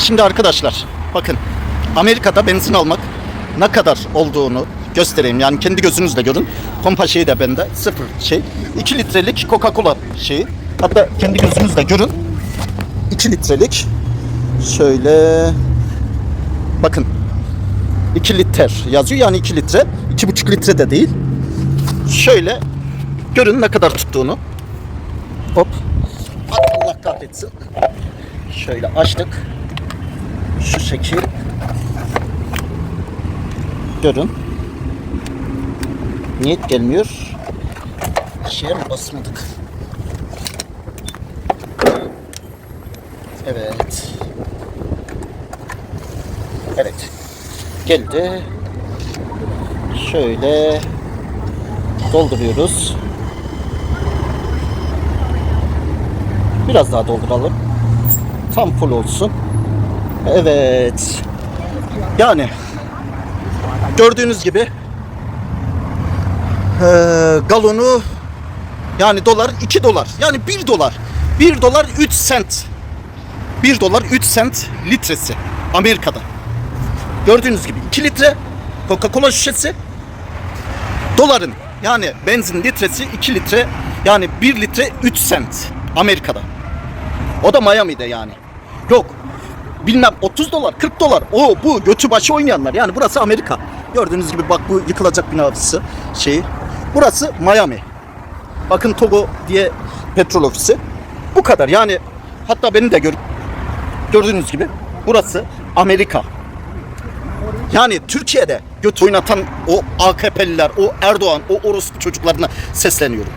Şimdi arkadaşlar bakın Amerika'da benzin almak ne kadar olduğunu göstereyim. Yani kendi gözünüzle görün. Pompa şeyi de bende sıfır şey. 2 litrelik Coca-Cola şeyi. Hatta kendi gözünüzle görün. 2 litrelik şöyle bakın 2 litre yazıyor yani 2 litre 2,5 litre de değil şöyle görün ne kadar tuttuğunu hop Allah kahretsin şöyle açtık şu şekil. Görün. Niyet gelmiyor. Şeye mi basmadık? Evet. Evet. Geldi. Şöyle dolduruyoruz. Biraz daha dolduralım. Tam full olsun evet yani gördüğünüz gibi eee, galonu yani dolar 2 dolar yani 1 dolar 1 dolar 3 sent 1 dolar 3 sent litresi Amerika'da gördüğünüz gibi 2 litre Coca-Cola şişesi doların yani benzin litresi 2 litre yani 1 litre 3 sent Amerika'da. O da Miami'de yani. Yok bilmem 30 dolar 40 dolar o bu götü başı oynayanlar yani burası Amerika. Gördüğünüz gibi bak bu yıkılacak binası şeyi. Burası Miami. Bakın Togo diye petrol ofisi. Bu kadar yani hatta beni de gör, gördüğünüz gibi burası Amerika. Yani Türkiye'de göt oynatan o AKP'liler, o Erdoğan, o orospu çocuklarına sesleniyorum.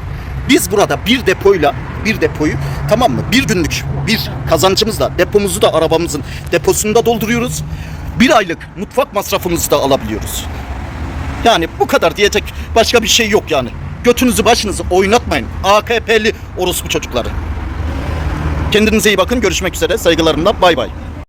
Biz burada bir depoyla, bir depoyu tamam mı? Bir günlük bir kazancımızla depomuzu da arabamızın deposunu da dolduruyoruz. Bir aylık mutfak masrafımızı da alabiliyoruz. Yani bu kadar diyecek başka bir şey yok yani. Götünüzü başınızı oynatmayın. AKP'li orospu çocukları. Kendinize iyi bakın. Görüşmek üzere. Saygılarımla. Bay bay.